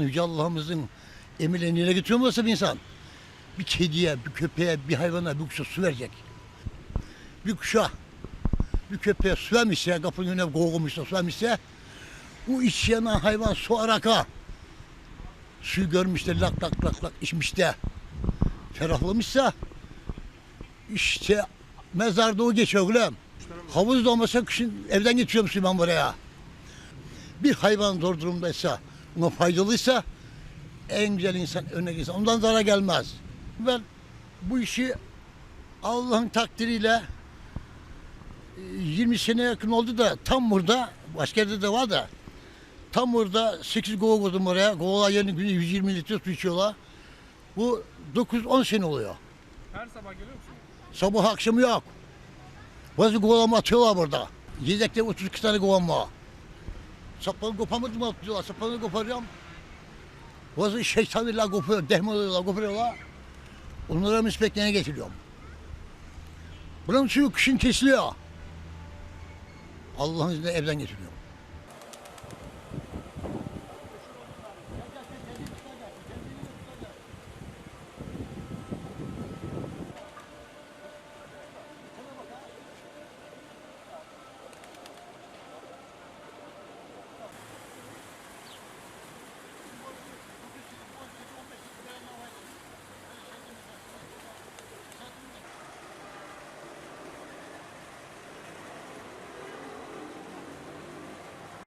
Yüce Allah'ımızın emirlerini yerine getiriyorsa bir insan bir kediye, bir köpeğe, bir hayvana, bir kuşa su verecek. Bir kuşa, bir köpeğe su vermişse, kapının önüne kovulmuşsa su vermişse bu iç yanan hayvan su araka. Suyu görmüş de lak lak lak lak içmiş de ferahlamışsa işte mezarda o geçiyor oğlum. Havuz da olmasa kışın evden getiriyorum ben buraya. Bir hayvan zor durumdaysa, ona faydalıysa en güzel insan önüne geçsin. Ondan zarar gelmez. Ben bu işi Allah'ın takdiriyle e, 20 sene yakın oldu da tam burada, başka yerde de var da tam burada 8 kova koydum oraya. Kovalar yerine günde 120 litre su içiyorlar. Bu 9-10 sene oluyor. Her sabah geliyor musun? Sabah akşamı yok. Bazı kovalama atıyorlar burada. Yedekte 32 tane kovam var. Saplarını koparmadım mı atıyorlar. Saplarını koparıyorum. Bazı şeytanıyla kopuyor, dehme alıyorlar, koparıyorlar. Onlara müspeklerine getiriyorum. Buranın suyu kışın kesiliyor. Allah'ın izniyle evden getiriyorum.